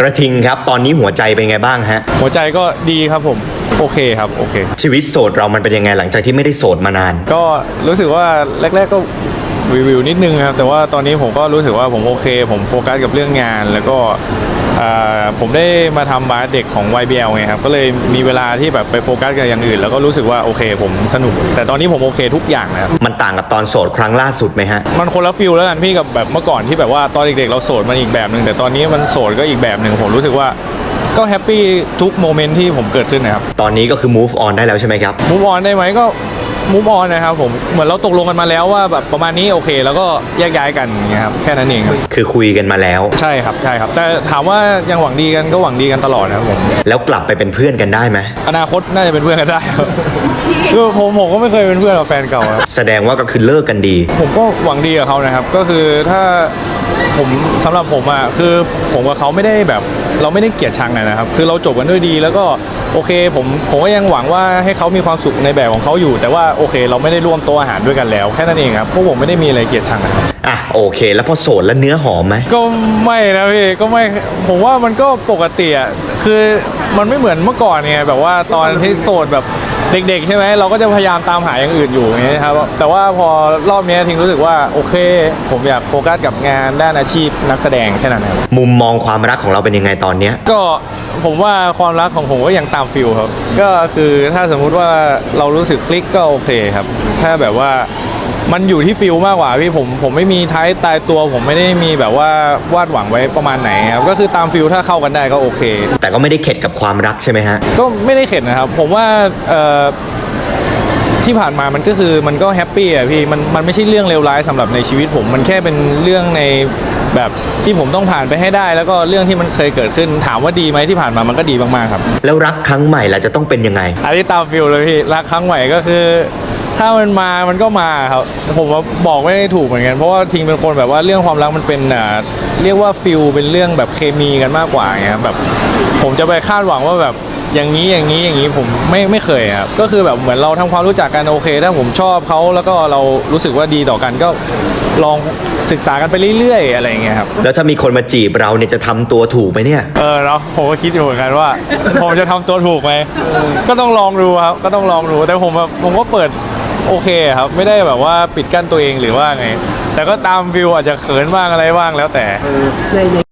กระทิงครับ ตอนนี้หัวใจเป็นไงบ้างฮะ หัวใจก็ดีครับผม โอเคครับ โอเค ชีวิตโสดเรามันเป็นยังไงหลังจากที่ไม่ได้โสดมานาน ก็รู้สึกว่าแรก ๆก็วิววิวนิดนึงครับ แต่ว่าตอนนี้ผมก็รู้สึกว่าผมโอเค ผมโฟกัสกับเรื่องงานแล้วก็อ่า ผมได้มาทำบาสเด็กของ YBL ไงครับก็เลยมีเวลาที่แบบไปโฟกัสกับอย่างอื่น แล้วก็รู้สึกว่าโอเคผมสนุก แต่ตอนนี้ผมโอเคทุกอย่างนะครับมันต่างกับตอนโสดครั้งล่าสุดไหมฮะ มันคนละฟิลแล้วกันพี่กับแบบเมื่อก่อนที่แบบว่าตอนเด็กๆเราโสดมันอีกแบบหนึ่งแต่ตอนนี้มันโสดก็อีกแบบหนึ่งผมรู้สึกว่าก็แฮปปี้ทุกโมเมนต์ที่ผมเกิดขึ้นนะครับ ตอนนี้ก็คือ move on ได้แล้วใช่ไหมครับมูฟออนได้ไหมก็ มูฟออนนะครับผมเหมือนเราตกลงกันมาแล้วว่าแบบประมาณนี้โอเค แล้วก็แยกย้ายกันอย่างเงี้ยครับแค่นั้นเองครับคือคุยกันมาแล้ว ใช่ครับใช่ครับ แต่ถามว่ายังหวังดีกันก็หวังดีกันตลอดนะครับผมแล้วกลับไปเป็นเพื่อนกันได้ไหมอนาคตน่าจะเป็นเพื่อนกันได้ครับคือผมผมก็ไม่เคยเป็นเพื่อนกับแฟนเก่าครับแสดงว่าก็คือเลิกกันดี ผมก็หวังดีกับเขานะครับ ก็คือถ้าผมสำหรับผมอะคือผมกับเขาไม่ได้แบบ เราไม่ได้เกลียดชังกันนะครับ คือเราจบกันด้วยดี แล้วก็โอเคผมผมก็ยังหวังว่าให้เขามีความสุขในแบบของเขาอยู่ แต่ว่าโอเค เราไม่ได้ร่วมโต๊ะอาหารด้วยกันแล้ว แค่นั้นเองครับพวกผมไม่ได้มีอะไรเกลียดชังนะครับอะโอเค แล้วพอโสดแล้วเนื้อหอมไหมก็ไม่นะพี่ก็ไม่ผมว่ามันก็ปกติอะคือมันไม่เหมือนเมื่อก่อนไงแบบว่าตอนที่โสดแบบเด็กๆใช่ไหมเราก็จะพยายามตามหาอย่างอื่นอยู่อย่างเงี้ยครับแต่ว่าพอรอบเนี้ยทิ้งรู้สึกว่าโอเค ผมอยากโฟกัสกับงานด้านอาชีพนักแสดงแค่นั้นครับมุมมองความรักของเราเป็นยังไงตอนเนี้ย ก็ผมว่าความรักของผมก็ยังตามฟิลครับ ก็คือถ้าสมมุติว่าเรารู้สึกคลิกก็โอเคครับ ถ้าแบบว่ามันอยู่ที่ฟิลมากกว่าพี่ผมผมไม่มีท้ายตายตัว ผมไม่ได้มีแบบว่าวาดหวังไว้ประมาณไหนครับก็คือตามฟิลถ้าเข้ากันได้ก็โอเค แต่ก็ไม่ได้เข็ดกับความรักใช่ไหมฮะ ก็ไม่ได้เข็ดนะครับ ผมว่าเอ่อที่ผ่านมามันก็คือมันก็แฮปปี้อะพี่มันมันไม่ใช่เรื่องเลวร้ายสำหรับในชีวิตผม มันแค่เป็นเรื่องใน แบบที่ผมต้องผ่านไปให้ได้ แล้วก็เรื่องที่มันเคยเกิดขึ้นถามว่าดีไหมที่ผ่านมามันก็ดีมากๆครับ แล้วรักครั้งใหม่ล่ะจะต้องเป็นยังไง อันนี้ตามฟิลเลยพี่รักครั้งใหม่ก็คือ ถ้ามันมามันก็มาครับผมว่าบอกไม่ได้ถูกเหมือนกันเพราะว่าทิงเป็นคนแบบว่าเรื่องความรักมันเป็นอ่าเรียกว่าฟิลเป็นเรื่องแบบเคมีกันมากกว่าอย่างเงี้ยครับแบบผมจะไปคาดหวังว่าแบบ อย่างนี้อย่างนี้อย่างนี้ผมไม่ไม่เคยครับก็คือแบบเหมือนเราทำความรู้จักกันโอเค ถ้าผมชอบเขาแล้วก็เรารู้สึกว่าดีต่อกันก็ลองศึกษากันไปเรื่อยๆ อะไรอย่างเงี้ยครับแล้วถ้ามีคนมาจีบเราเนี่ยจะทำตัวถูกไหมเนี่ยเออเนาะผมก็คิดอยู่เหมือนกันว่า ผมจะทำตัวถูกไหมก็ต้องลองดูครับก็ต้องลองดูแต่ผมแบบผมก็เปิดโอเคครับ ไม่ได้แบบว่าปิดกั้นตัวเองหรือว่าไง แต่ก็ตามวิวอาจจะเขินบ้างอะไรบ้างแล้วแต่